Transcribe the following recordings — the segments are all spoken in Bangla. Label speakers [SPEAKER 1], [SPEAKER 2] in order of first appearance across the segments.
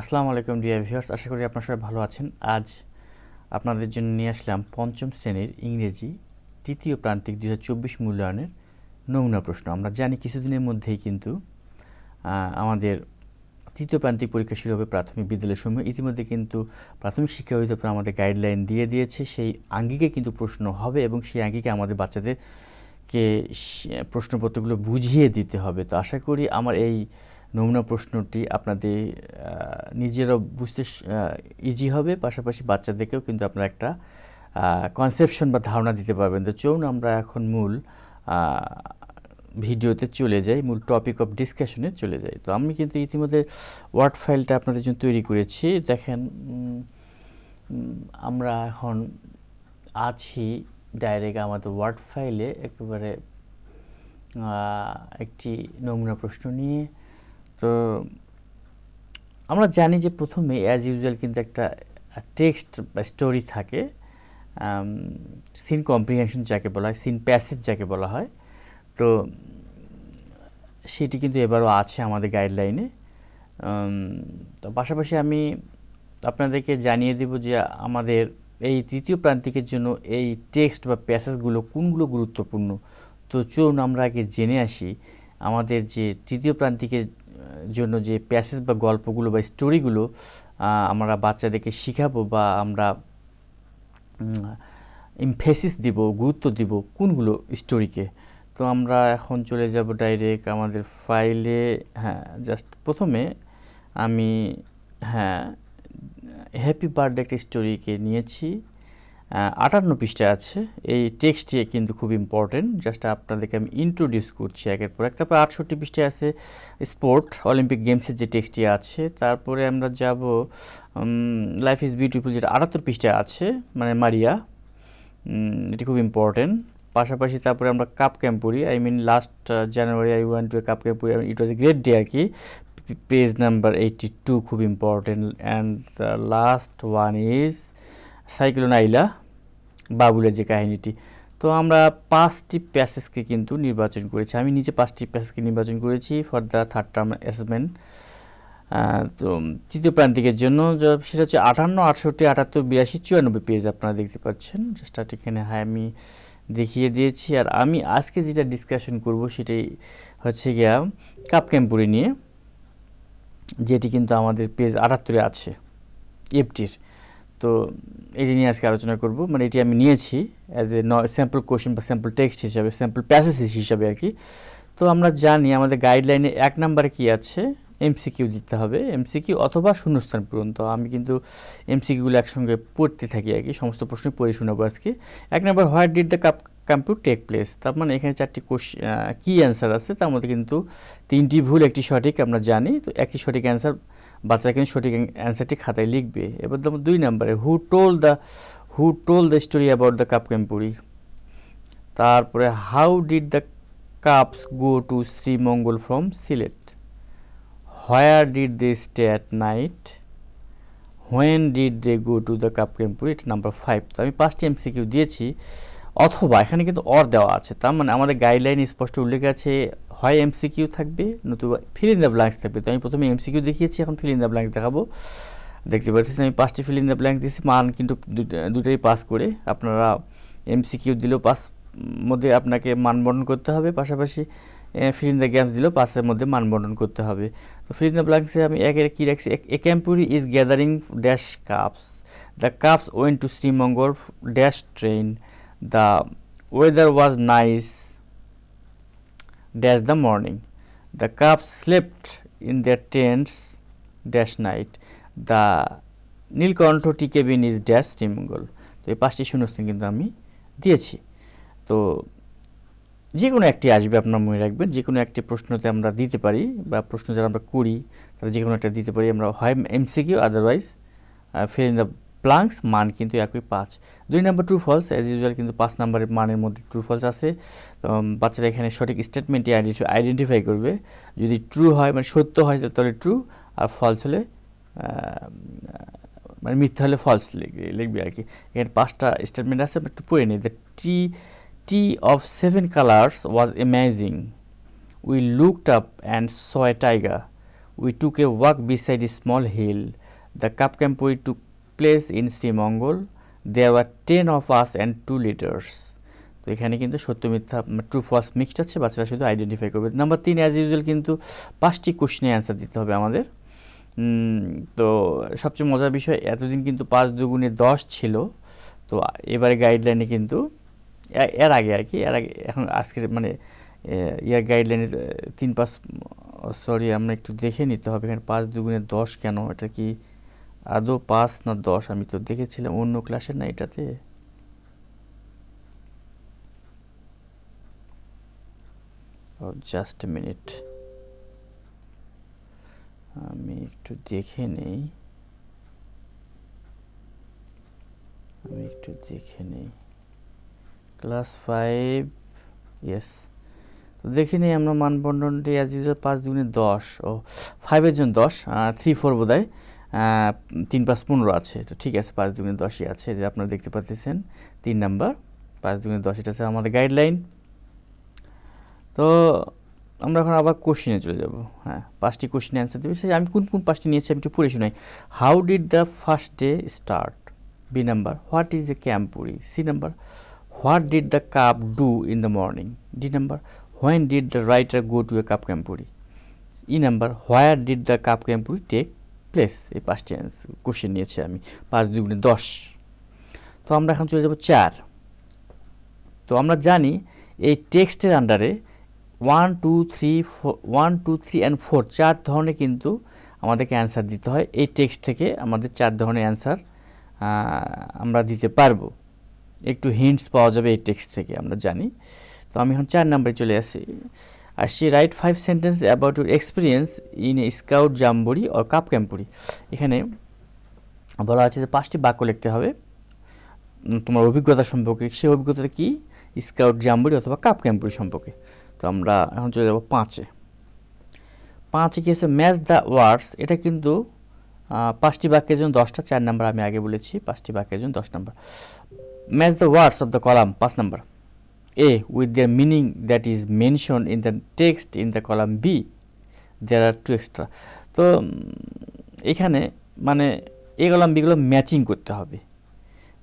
[SPEAKER 1] আসসালামু আলাইকুম, ডিয়ার ভিউয়ার্স। আশা করি আপনারা সবাই ভালো আছেন। আজ আপনাদের জন্য নিয়ে আসলাম পঞ্চম শ্রেণির ইংরেজি তৃতীয় প্রান্তিক দু হাজার চব্বিশ মূল্যায়নের নমুনা প্রশ্ন। আমরা জানি কিছুদিনের মধ্যেই কিন্তু আমাদের তৃতীয় প্রান্তিক পরীক্ষা শুরু হবে প্রাথমিক বিদ্যালয়ের সময়। ইতিমধ্যে কিন্তু প্রাথমিক শিক্ষা অধিদপ্তর আমাদের গাইডলাইন দিয়ে দিয়েছে, সেই আঙ্গিকে কিন্তু প্রশ্ন হবে এবং সেই আঙ্গিকে আমাদের বাচ্চাদেরকে প্রশ্নপত্রগুলো বুঝিয়ে দিতে হবে। তো আশা করি আমার এই নমুনা প্রশ্নটি আপনাদের নিজেরাও বুঝতে ইজি হবে। পাশাপাশি বাচ্চাদেরকেও কিন্তু আপনারা একটা কনসেপশন বা ধারণা দিতে পারবেন। তো চলুন আমরা এখন মূল ভিডিওতে চলে যাই, মূল টপিক অফ ডিসকাশনে চলে যাই। তো আমি কিন্তু ইতিমধ্যে ওয়ার্ড ফাইলটা আপনাদের জন্য তৈরি করেছি। দেখেন আমরা এখন আছি ডাইরেক্ট আমাদের ওয়ার্ড ফাইলে একেবারে একটি নমুনা প্রশ্ন নিয়ে। তো আমরা জানি যে প্রথমে অ্যাজ ইউজুয়াল কিন্তু একটা টেক্সট বা স্টোরি থাকে সিন কম্প্রিহেনশন যাকে বলা হয় সিন প্যাসেজ যাকে বলা হয়। তো সেটি কিন্তু এবারও আছে আমাদের গাইডলাইনে তো পাশাপাশি আমি আপনাদেরকে জানিয়ে দেব যে আমাদের এই তৃতীয় প্রান্তিকের জন্য এই টেক্সট বা প্যাসেজগুলো কোনগুলো গুরুত্বপূর্ণ? তো চলুন আমরা আগে জেনে আসি আমাদের যে তৃতীয় প্রান্তিকের জন্য যে প্যাসেজ বা গল্পগুলো বা স্টোরিগুলো আমরা বাচ্চাদেরকে শিখাবো বা আমরা ইমফেসিস দিব, গুরুত্ব দিব কোনগুলো স্টোরিকে। তো আমরা এখন চলে যাব ডাইরেক্ট আমাদের ফাইলে হ্যাঁ জাস্ট প্রথমে আমি হ্যাঁ হ্যাপি বার্থডে একটা স্টোরিকে নিয়েছি। আটান্ন পৃষ্ঠা আছে। এই টেক্সটটি কিন্তু খুব ইম্পর্টেন্ট জাস্ট আপনাদেরকে আমি ইন্ট্রোডিউস করছি একের পর এক। তারপর আটষট্টি পৃষ্ঠায় আছে স্পোর্ট অলিম্পিক গেমসের যে টেক্সটটি আছে। তারপরে আমরা যাব লাইফ ইজ বিউটিফুল যেটা আটাত্তর পৃষ্ঠায় আছে মানে মারিয়া। এটি খুব ইম্পর্টেন্ট পাশাপাশি তারপরে আমরা কাপ ক্যাম্প পড়ি। I mean last January I went to cub camp পড়ি। It was a great day আর কি। পেজ নাম্বার এইটটি টু খুব important and last one is cyclone Aila বাবুলের যে কাহিনীটি। তো আমরা পাঁচটি প্যাসেজকে কিন্তু নির্বাচন করেছি। আমি নিজে পাঁচটি প্যাসেজকে নির্বাচন করেছি। For the third term assessment তো তৃতীয় প্রান্তিকের জন্য সেটা হচ্ছে আটান্ন, আটষট্টি, আটাত্তর, বিরাশি, চুরানব্বই পেজ আপনারা দেখতে পাচ্ছেন। জাস্ট এখানে। হ্যাঁ আমি দেখিয়ে দিয়েছি। আর আমি আজকে যেটা ডিসকাশন করব সেটাই হচ্ছে গিয়া কাপ ক্যাম্পুরি নিয়ে, যেটি কিন্তু আমাদের পেজ আটাত্তরে আছে এফটির তো এটি নিয়ে আজকে আলোচনা করব। মানে এটি আমি নিয়েছি অ্যাজ এ স্যাম্পল কোশ্চেন বা স্যাম্পল টেক্সট হিসাবে স্যাম্পল প্যাসেজ হিসাবে আর কি। তো আমরা জানি আমাদের গাইডলাইনে এক নাম্বারে কি আছে? এমসিকিউ দিতে হবে। এমসিকিউ অথবা শূন্যস্থান পূরণ তো আমি কিন্তু এমসিকিউগুলো একসঙ্গে পড়তে থাকি আর কি। সমস্ত প্রশ্ন পড়ে শোনাবো আজকে। এক নম্বর what did the cub camporee take place তার মানে এখানে চারটি কোশ্চেন কী অ্যান্সার আছে। তার মধ্যে কিন্তু তিনটি ভুল, একটি সঠিক আমরা জানি। তো একটি সঠিক অ্যান্সার বাচ্চারা কিন্তু সঠিক অ্যান্সারটি খাতায় লিখবে। এবার যেমন দুই নম্বরে who told the who told the story about the cub camporee তারপরে how did the cubs go to Sreemangal from Sylhet where did they stay at night when did they go to the cub camporee এটা নাম্বার ফাইভ তো আমি পাঁচটি এমসিকিউ দিয়েছি। অথবা এখানে কিন্তু অর দেওয়া আছে। তার মানে আমাদের গাইডলাইন স্পষ্ট উল্লেখ আছে, হয় এমসিকিউ থাকবে, নতুবা ফিল ইন দ্য ব্ল্যাঙ্কস থাকবে। তো আমি প্রথমে এমসিকিউ দেখিয়েছি, এখন ফিল ইন দ্য ব্ল্যাঙ্কস দেখাবো। দেখতে পাচ্ছেন, আমি পাঁচটি ফিল ইন দ্য ব্ল্যাঙ্কস দিয়েছি, মান কিন্তু দুটা- দুটোই পাস করে। আপনারা এমসিকিউ দিলেও পাস মধ্যে আপনাকে মান বর্ণন করতে হবে, পাশাপাশি ফিল ইন দ্য গ্যাপস দিলেও পাসের মধ্যে মান বর্ণন করতে হবে। তো ফিল ইন দ্য ব্ল্যাঙ্কসে আমি একের কী রাখছি? A camporee is gathering dash cubs the cubs went to Sreemangal dash train the weather was nice dash the morning. The calves slept in their tents dash night. The Nilkantha Tea Cabin is dash Sreemangal তো এই পাঁচটি শূন্যস্থান কিন্তু আমি দিয়েছি তো যে কোনো একটি আসবে আপনার মনে রাখবেন যে কোনো একটি প্রশ্নতে আমরা দিতে পারি বা প্রশ্ন যারা আমরা করি, তারা যে কোনো একটা দিতে পারি আমরা হয় MCQ otherwise fill in the blanks মান কিন্তু একই পাঁচ। দুই নম্বর ট্রু ফলস অ্যাজ ইউজুয়াল কিন্তু পাঁচ নম্বরের মানের মধ্যে ট্রু ফলস আছে। বাচ্চারা এখানে সঠিক স্টেটমেন্টটি আইডেন্টিফাই করবে। যদি ট্রু হয় মানে সত্য হয়, তাহলে ট্রু আর ফলস হলে মানে মিথ্যা হলে ফলস লিখবে আর কি। এখানে পাঁচটা স্টেটমেন্ট আছে একটু পড়ে নিই। The tea tea of seven colours was amazing we looked up and saw a tiger we took a walk beside a small hill the cub camporee took place in Sreemangal there are ten of us and two leaders তো এখানে কিন্তু সত্য মিথ্যা ট্রু ফার্স্ট মিক্সড আছে, বাচ্চারা শুধু আইডেন্টিফাই করবে। নাম্বার তিন অ্যাজ ইউজুয়াল কিন্তু পাঁচটি কোশ্চেনে অ্যান্সার দিতে হবে আমাদের। তো সবচেয়ে মজার বিষয়, এতদিন কিন্তু পাঁচ দুগুণে দশ ছিল, তো এবারে গাইডলাইনে কিন্তু এর আগে আর কি, এর আগে এখন আজকের মানে ইয়ার গাইডলাইনে তিন পাঁচ সরি আমরা একটু দেখে নিতে হবে, এখানে পাঁচ দুগুণে দশ কেন, এটা কি আদৌ পাঁচ না দশ? আমি তো দেখেছিলাম অন্য ক্লাসের না এটাতে। জাস্ট মিনিট আমি একটু দেখে নেই। আমি একটু দেখে নেই। ক্লাস ফাইভ ইয়েস তো দেখে নিই আমরা মানবন্ধনটি অ্যাজ পাঁচ দুগুণে দশ। ও ফাইভের জন্য দশ থ্রি ফোর বোধ হয় তিন পাঁচ পনেরো আছে। তো ঠিক আছে, পাঁচ দুগুণে দশই আছে। যে আপনারা দেখতে পাচ্ছেন, তিন নাম্বার, পাঁচ দুগুণে দশ, এটা আছে আমাদের গাইডলাইন তো আমরা এখন আবার কোশ্চিনে চলে যাব। হ্যাঁ পাঁচটি কোশ্চিনে অ্যান্সার দেবে। সে আমি কোন কোন পাঁচটি নিয়েছি আমি একটু পড়ে শোনাই। How did the first day start B number what is the camporee C number what did the cub do in the morning D number when did the writer go to a cub camporee E number where did the cub camporee take place এই পাঁচটি কোশ্চেন নিয়েছি আমি, পাঁচ দুগুণে দশ। তো আমরা এখন চলে যাব চার। তো আমরা জানি এই টেক্সটের আন্ডারে one two three four one two three and four চার ধরনের কিন্তু আমাদেরকে অ্যান্সার দিতে হয়। এই টেক্সট থেকে আমাদের চার ধরনের অ্যান্সার আমরা দিতে পারব। একটু হিন্টস পাওয়া যাবে এই টেক্সট থেকে, আমরা জানি। তো আমি এখন চার নাম্বারে চলে আসি। আর সে write five sentences about your experience in scout jamboree or cub camporee এখানে বলা আছে যে পাঁচটি বাক্য লিখতে হবে। তোমার অভিজ্ঞতা সম্পর্কে সেই অভিজ্ঞতাটা কি? স্কাউট জাম্বুরি অথবা কাপ ক্যাম্পুরি সম্পর্কে। তো আমরা এখন চলে যাব পাঁচে। পাঁচে কি আছে? ম্যাচ দ্য ওয়ার্ডস এটা কিন্তু পাঁচটি বাক্যের জন্য দশটা, চার নাম্বার আমি আগে বলেছি, পাঁচটি বাক্যের জন্য দশ number. Match the words of the column পাঁচ number. A with the meaning that is mention in the text in the column B there are two extra তো এখানে মানে এ কলাম বিগুলো ম্যাচিং করতে হবে।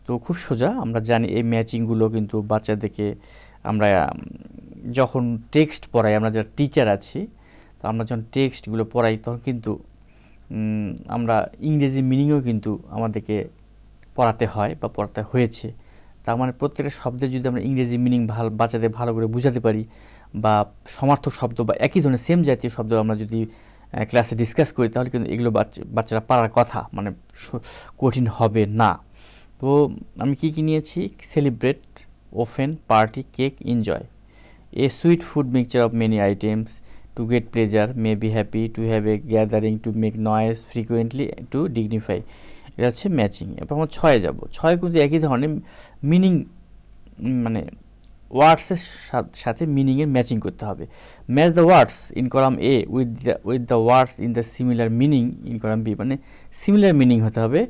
[SPEAKER 1] তো খুব সোজা, আমরা জানি এই ম্যাচিংগুলো কিন্তু বাচ্চাদেরকে আমরা যখন টেক্সট পড়াই, আমরা যারা টিচার আছি, তো আমরা যখন টেক্সটগুলো পড়াই, তখন কিন্তু আমরা ইংরেজি মিনিংও কিন্তু আমাদেরকে পড়াতে হয় বা পড়াতে হয়েছে। তার মানে প্রত্যেকটা শব্দের যদি আমরা ইংরেজি মিনিং ভালো বাচ্চাদের ভালো করে বুঝাতে পারি, বা সমার্থক শব্দ বা একই ধরনের সেম জাতীয় শব্দ আমরা যদি ক্লাসে ডিসকাস করি, তাহলে কিন্তু এগুলো বাচ্চা বাচ্চারা পারার কথা মানে কঠিন হবে না। তো আমি কি কী নিয়েছি? Celebrate often party cake enjoy a sweet food mixture of many items to get pleasure may be happy to have a gathering to make noise frequently to dignify এটা হচ্ছে ম্যাচিং এরপর আমরা ছয়ে যাব। ছয় কিন্তু একই ধরনের মিনিং মানে ওয়ার্ডসের সাথে মিনিংয়ের ম্যাচিং করতে হবে। Match the words in column A with the with the words in the similar meaning in column B মানে সিমিলার মিনিং হতে হবে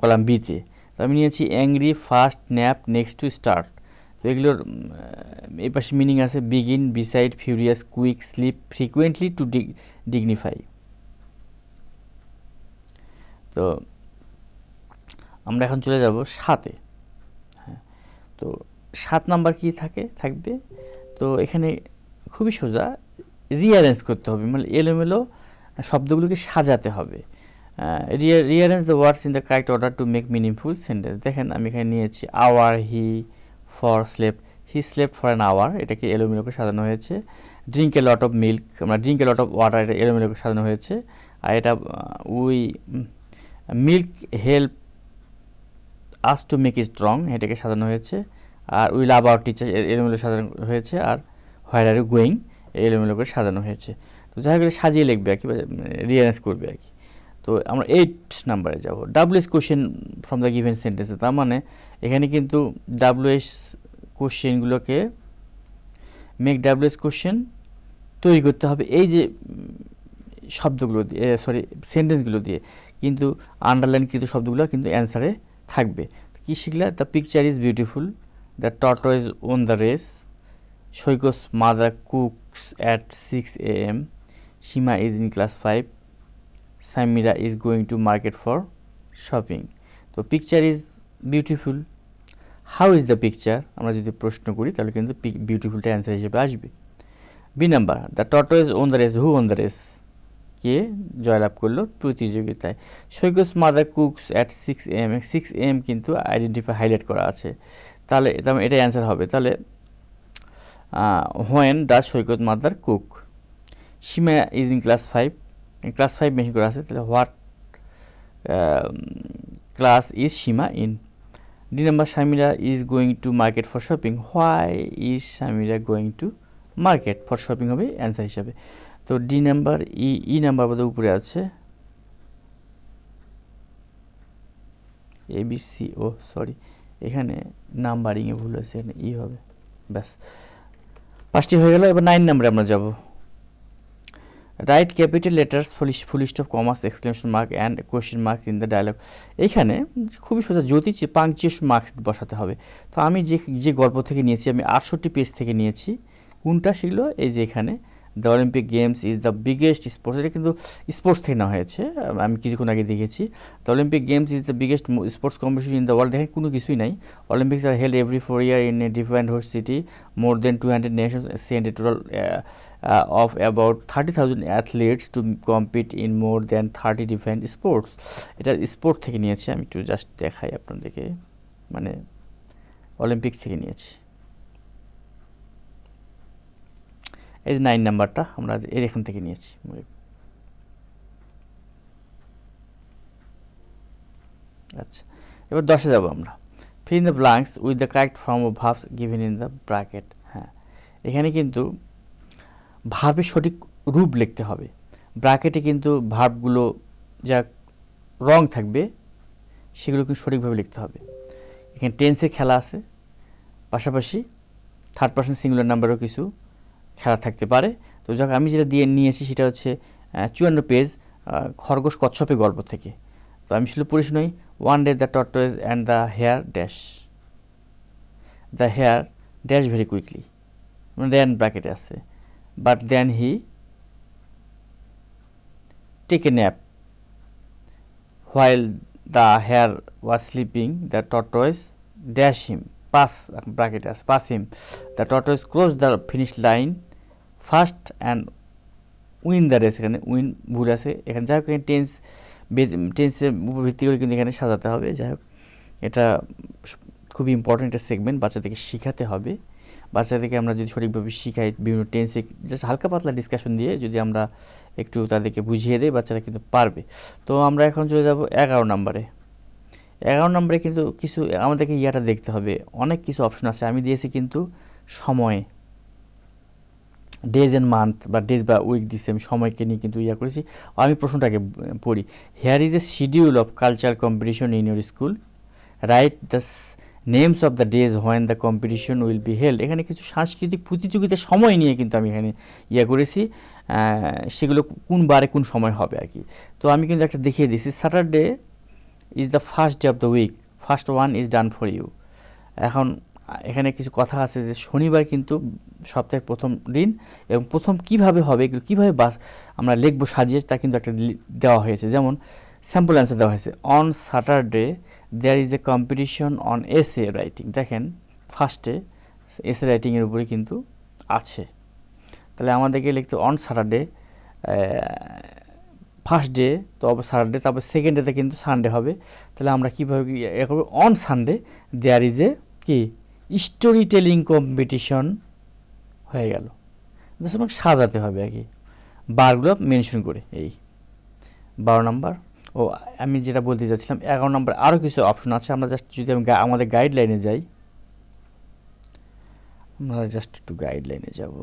[SPEAKER 1] কলাম বিতে তো। আমি নিয়েছি angry first nap next to start তো এগুলোর এই পাশে মিনিং আছে begin beside furious quick sleep frequently to dignify তো আমরা এখন চলে যাব সাতে। হ্যাঁ তো সাত নাম্বার কি থাকে, থাকবে? তো এখানে খুবই সোজা রিয়ারেঞ্জ করতে হবে মানে এলোমেলো শব্দগুলোকে সাজাতে হবে। Rearrange the words in the correct order to make meaningful sentence দেখেন, আমি এখানে নিয়েছি hour he for slept he slept for an hour এটাকে এলোমেলোকে সাজানো হয়েছে। Drink a lot of milk আমরা drink a lot of water এটা এলোমেলোকে সাজানো হয়েছে। আর এটা we milk help us to make is strong এটাকে সাজানো হয়েছে। আর উই লাভ আওয়ার টিচার এলোমেলো সাজানো হয়েছে। আর হোয়ার আর গোয়িং এলোমেলো করে সাজানো হয়েছে। তো যাই হোক সাজিয়ে লিখবে আর কি রিয়ারেঞ্জ করবে আর কি। তো আমরা এইট নাম্বারে যাব। ডাব্লু ডাব্লিউএস কোশ্চেন ফ্রম দ্য গিভেন সেন্টেন্সে তার মানে এখানে কিন্তু ডাব্লু ডাব্লিউএস কোশ্চেনগুলোকে মেক ডাব্লু ডাব্লিউএস কোশ্চেন তৈরি করতে হবে। এই যে শব্দগুলো দিয়ে সরি সেন্টেন্সগুলো দিয়ে। কিন্তু আন্ডারলাইন কিন্তু শব্দগুলো কিন্তু অ্যান্সারে থাকবে। কী শিখলে? The picture is beautiful the tortoise won the race সৈকস mother cooks at six A M Seema is in class five Samira is going to market for shopping তো picture is beautiful how is the picture আমরা যদি প্রশ্ন করি, তাহলে কিন্তু বিউটিফুলটা অ্যান্সার হিসেবে আসবে। B number the টটো is won the race who won the race কে জয়লাভ করল প্রতিযোগিতায়। সৈকস mother cooks at six M six M কিন্তু আইডেন্টিফাই হাইলাইট করা আছে। তাহলে এটাই অ্যান্সার হবে। তাহলে when does Saikat mother cook. Seema is in class five class five machine করা আছে, তাহলে what class is Seema in D number Samira is going to market for shopping why is Samira going to market for shopping হবে অ্যান্সার হিসাবে। তো D number E E number বোধহয় উপরে আছে। A B C O sorry এখানে নাম্বারিংয়ে ভুল হয়েছে, এখানে ই হবে। ব্যাস। পাঁচটি হয়ে গেল, এবার নাইন নাম্বারে আমরা যাব। Write capital letters full stop commas exclamation mark and question mark in the dialogue এখানে খুবই সোজা, জ্যোতিষ পাংচুয়েশ মার্কস বসাতে হবে। তো আমি যে যে গল্প থেকে নিয়েছি, আমি আটষট্টি পেজ থেকে নিয়েছি। কোনটা সেগুলো? এই যে এখানে the Olympic games is the biggest sports এটা কিন্তু স্পোর্টস থেকে নেওয়া হয়েছে, আমি কিছুক্ষণ আগে দেখেছি। The Olympic games is the biggest sports competition in the world দেখেন কোনো কিছুই নাই। Olympics are held every four year in a different host city more than two hundred nations send a total of about thirty thousand athletes to compete in more than thirty different sports এটা স্পোর্ট থেকে নিয়েছি, আমি একটু জাস্ট দেখাই আপনাদেরকে মানে অলিম্পিক থেকে নিয়েছি। এই যে নাইন নাম্বারটা আমরা এর এখান থেকে নিয়েছি। আচ্ছা এবার দশে যাব আমরা। Fill in the blanks with the correct form of verbs given in the bracket হ্যাঁ। এখানে কিন্তু ভাবের সঠিক রূপ লিখতে হবে। ব্র্যাকেটে কিন্তু ভাবগুলো যা রং থাকবে, সেগুলো কিন্তু সঠিকভাবে লিখতে হবে। এখানে টেন্সের খেলা আছে, পাশাপাশি থার্ড পার্সন সিঙ্গুলার নাম্বারও কিছু। খেলা থাকতে পারে। তো যাক, আমি যেটা দিয়ে নিয়েছি সেটা হচ্ছে চুয়ান্ন পেজ খরগোশ কচ্ছপে গল্প থেকে। তো আমি শুধু পড়ি শুনাই one day the tortoise and the hare dash the hare dash very quickly মানে দেন ব্র্যাকেটে আছে। But then he take a nap while the hare was sleeping the tortoise dash him pass ব্র্যাকেটে আছে pass him the tortoise close the finish line first and win the race এখানে উইন ভুল আছে। এখানে যাই হোক, এখানে টেন্স টেন্সের উপর ভিত্তি করে কিন্তু এখানে সাজাতে হবে। যাই হোক, এটা খুবই ইম্পর্টেন্ট একটা সেগমেন্ট বাচ্চাদেরকে শেখাতে হবে। বাচ্চাদেরকে আমরা যদি সঠিকভাবে শিখাই বিভিন্ন টেন্সে জাস্ট হালকা পাতলা ডিসকাশন দিয়ে যদি আমরা একটু তাদেরকে বুঝিয়ে দিই, বাচ্চারা কিন্তু পারবে। তো আমরা এখন চলে যাব এগারো নম্বরে। এগারো নম্বরে কিন্তু কিছু, আমাদেরকে ইয়াটা দেখতে হবে। অনেক কিছু অপশন আছে, আমি দিয়েছি কিন্তু সময়। ডেজ অ্যান্ড মান্থ বা ডেজ বা উইক দিচ্ছে আমি সময়কে নিয়ে কিন্তু ইয়া করেছি। আমি প্রশ্নটাকে পড়ি। Here is a schedule of culture competition in your school write the names of the days when the competition will be held এখানে কিছু সাংস্কৃতিক প্রতিযোগিতার সময় নিয়ে কিন্তু আমি এখানে ইয়ে করেছি। সেগুলো কোন বারে কোন সময় হবে আর কি। তো আমি কিন্তু একটা দেখিয়ে দিয়েছি। Saturday is the first day of the week first one is done for you এখন, এখানে কিছু কথা আছে যে শনিবার কিন্তু সপ্তাহের প্রথম দিন এবং প্রথম কীভাবে হবে, এগুলো কীভাবে বাস আমরা লিখব, সাজিয়ে, তা কিন্তু একটা দেওয়া হয়েছে। যেমন স্যাম্পল অ্যান্সার দেওয়া হয়েছে। On Saturday there is a competition on essay writing দেখেন ফার্স্টে এসে রাইটিংয়ের উপরে কিন্তু আছে। তাহলে আমাদেরকে লিখতে অন স্যাটারডে ফার্স্ট ডে তো স্যাটারডে তারপর সেকেন্ড ডেতে কিন্তু সানডে হবে। তাহলে আমরা কীভাবে এ করব? On Sunday there is a কি? স্টোরি টেলিং কম্পিটিশন হয়ে গেল। জাস্ট আমাকে সাজাতে হবে আর কি। বারগুলো মেনশন করে, এই। বারো নাম্বার ও, আমি যেটা বলতে চাচ্ছিলাম, এগারো নাম্বার আরও কিছু অপশন আছে। আমরা জাস্ট যদি আমি আমাদের গাইডলাইনে যাই, আমরা জাস্ট একটু গাইডলাইনে যাব।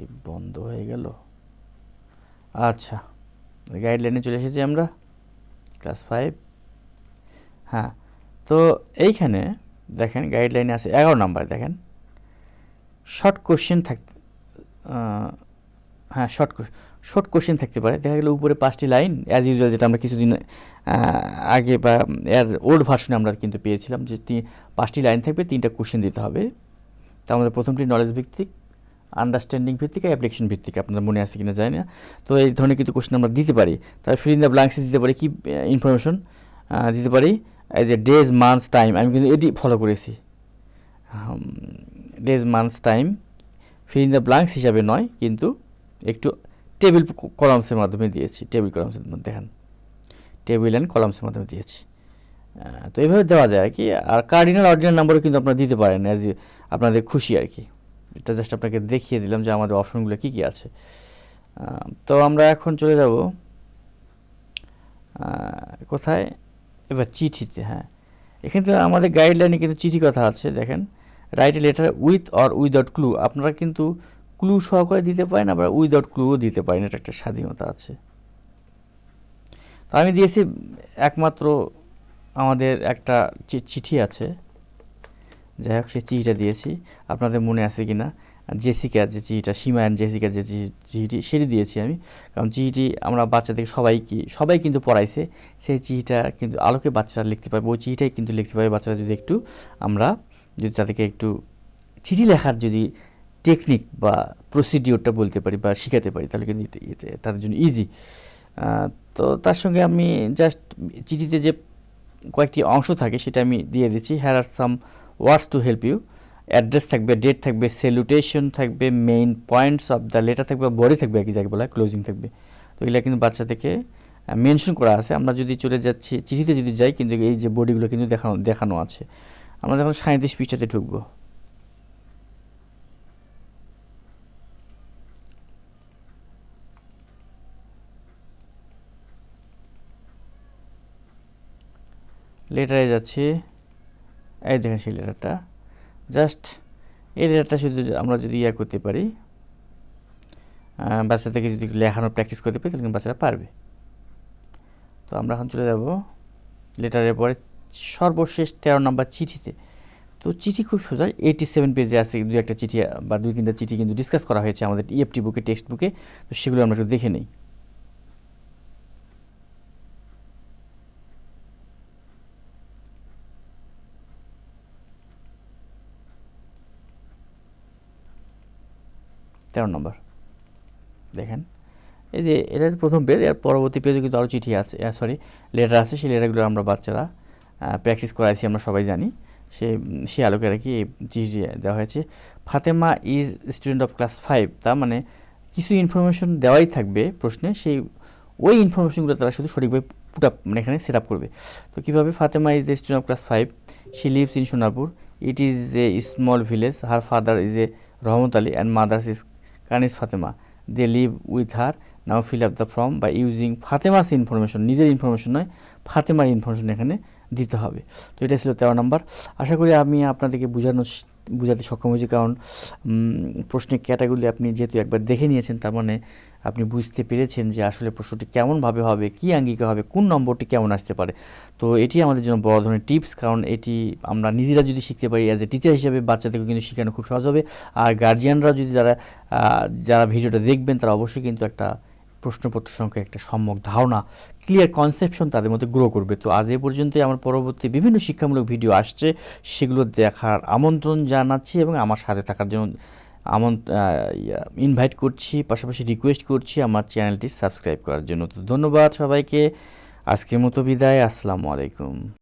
[SPEAKER 1] কি বন্ধ হয়ে গেল? আচ্ছা গাইডলাইনে চলে এসেছি আমরা ক্লাস ফাইভ হ্যাঁ তো এইখানে দেখেন গাইডলাইনে আছে এগারো নাম্বার, দেখেন। শর্ট কোশ্চেন থাকতে হ্যাঁ শর্ট শর্ট কোশ্চেন থাকতে পারে। দেখা গেলো উপরে পাঁচটি লাইন অ্যাজ ইউজুয়াল যেটা আমরা কিছুদিন আগে বা এর ওল্ড ভার্সনে আমরা কিন্তু পেয়েছিলাম যে পাঁচটি লাইন থাকবে, তিনটা কোশ্চেন দিতে হবে। তার মধ্যে প্রথমটি নলেজ ভিত্তিক আন্ডারস্ট্যান্ডিং ভিত্তিক অ্যাপ্লিকেশন ভিত্তিক আপনার মনে আছে কিনা যায় না। তো এই ধরনের কিন্তু কোশ্চেন আমরা দিতে পারি। তাই ফিল ইন দ্য ব্ল্যাঙ্কসে দিতে পারি কি ইনফরমেশন দিতে পারি as a days months time আমি কিন্তু এটি ফলো করেছি। Days months time fill in the blanks হিসাবে নয়, কিন্তু একটু টেবিল কলামসের মাধ্যমে দিয়েছি। টেবিল কলামসের মধ্যে, দেখেন। টেবিল অ্যান্ড কলামসের মাধ্যমে দিয়েছি। তো এইভাবে দেওয়া যায় আর কি, আর কার্ডিনাল অর্ডিনাল নাম্বারও কিন্তু আপনারা দিতে পারেন অ্যাজ আপনাদের খুশি আর কি। এটা জাস্ট আপনাকে দেখিয়ে দিলাম যে আমাদের অপশনগুলো কী কী আছে। তো আমরা এখন চলে যাব কোথায়? এবার চিঠিতে হ্যাঁ। এখানে তো আমাদের গাইডলাইনে কিন্তু চিঠি কথা আছে, দেখেন। Write a letter with or without clue আপনারা কিন্তু ক্লু সহকারে দিতে পারেন, আবার উইদাউট ক্লুও দিতে পারেন, এটা একটা স্বাধীনতা আছে। তো আমি দিয়েছি, একমাত্র আমাদের একটা চিঠি আছে। যাই হোক, সেই চিঠিটা দিয়েছি। আপনাদের মনে আছে কি না জেসিকা যে চিঠিটা সীমা অ্যান্ড জেসিকা যে চিঠিটি, সেটি দিয়েছি আমি। কারণ চিঠিটি আমরা বাচ্চাদের সবাই কি, সবাই কিন্তু পড়াইছে। সেই চিঠিটা কিন্তু আলোকে বাচ্চারা লিখতে পারবে। ওই চিঠিটাই কিন্তু লিখতে পারবে বাচ্চারা যদি একটু আমরা, যদি তাদেরকে একটু চিঠি লেখার যদি টেকনিক বা প্রসিডিওরটা বলতে পারি বা শেখাতে পারি, তাহলে কিন্তু তাদের জন্য ইজি তো তার সঙ্গে আমি জাস্ট চিঠিতে যে কয়েকটি অংশ থাকে, সেটা আমি দিয়ে দিচ্ছি। Here are some words to help you address থাকবে ডেট থাকবে সেলুটেশন থাকবে main points of the letter থাকবে বডি থাকবে একই জায়গায় বলা ক্লোজিং থাকবে। তো এগুলো কিন্তু বাচ্চাদেরকে মেনশন করা আছে। আমরা যদি চলে যাচ্ছি, চিঠিতে যদি যাই, কিন্তু এই যে বডিগুলো কিন্তু দেখানো দেখানো আছে। আমরা যখন সাঁত্রিশ পৃষ্ঠাতে ঢুকবো। লেটারে যাচ্ছি। এই দেখেন সেই লেটারটা জাস্ট এই লেটারটা শুধু আমরা যদি ইয়ে করতে পারি বাচ্চাদেরকে যদি লেখানোর প্র্যাকটিস করতে পারি, তাহলে কিন্তু বাচ্চারা পারবে। তো আমরা এখন চলে যাব লেটারের পরে সর্বশেষ তেরো নম্বর চিঠিতে। তো চিঠি খুব সোজা এইটি সেভেন পেজে আছে দু একটা চিঠি বা দুই তিনটা চিঠি কিন্তু ডিসকাস করা হয়েছে আমাদের ইএফটি বুকে টেক্সট বুকে তো সেগুলো আমরা একটু দেখে নিই। তেরো নম্বর। দেখেন, এই যে এটা প্রথম পেজ এর পরবর্তী পেজে কিন্তু আরও চিঠি আছে সরি লেটার আছে, সেই লেটারগুলো আমরা বাচ্চারা প্র্যাকটিস করাইছি, আমরা সবাই জানি। সে সে আলোকে আর কি চিঠি দেওয়া হয়েছে। Fatema is student of class five তার মানে কিছু ইনফরমেশন দেওয়াই থাকবে প্রশ্নে, সেই, ওই ইনফরমেশনগুলো তারা শুধু সঠিকভাবে পুট আপ মানে এখানে সেট আপ করবে। তো কীভাবে Fatema is the student of class five she lives in Sonarpur. It is a small village her father is a Rahmat Ali and mothers is Kanis Fatema. They live with her now fill up the form বা ইউজিং ফাতেমাস ইনফরমেশন নিজের ইনফরমেশন নয়, ফাতেমার ইনফরমেশন এখানে দিতে হবে। তো এটা ছিল তেরো নম্বর। আশা করি আমি আপনাদেরকে বোঝানো বোঝাতে সক্ষম হয়েছি, কারণ প্রশ্নের ক্যাটাগরি আপনি যেহেতু একবার দেখে নিয়েছেন, তার মানে আপনি বুঝতে পেরেছেন যে আসলে প্রশ্নটি কেমনভাবে হবে, কী আঙ্গিকে হবে, কোন নম্বরটি কেমন আসতে পারে। তো এটি আমাদের জন্য বড় ধরনের টিপস, কারণ এটি আমরা নিজেরা যদি শিখতে পারি অ্যাজ এ টিচার হিসেবে বাচ্চাদেরকে কিন্তু শেখানো খুব সহজ হবে। আর গার্জিয়ানরা যদি যারা যারা ভিডিওটা দেখবেন, তারা অবশ্যই কিন্তু একটা প্রশ্নপত্র সংখ্যা একটা সম্যক ধারণা ক্লিয়ার কনসেপশন তাদের মধ্যে গ্রো করবে। তো আজ এ পর্যন্তই, আমার পরবর্তী বিভিন্ন শিক্ষামূলক ভিডিও আসছে, সেগুলো দেখার আমন্ত্রণ জানাচ্ছি এবং আমার সাথে থাকার জন্য আমন ইনভাইট করছি, পাশাপাশি রিকোয়েস্ট করছি আমার চ্যানেলটি সাবস্ক্রাইব করার জন্য। তো ধন্যবাদ সবাইকে। আজকের মতো বিদায়। আসসালামু আলাইকুম।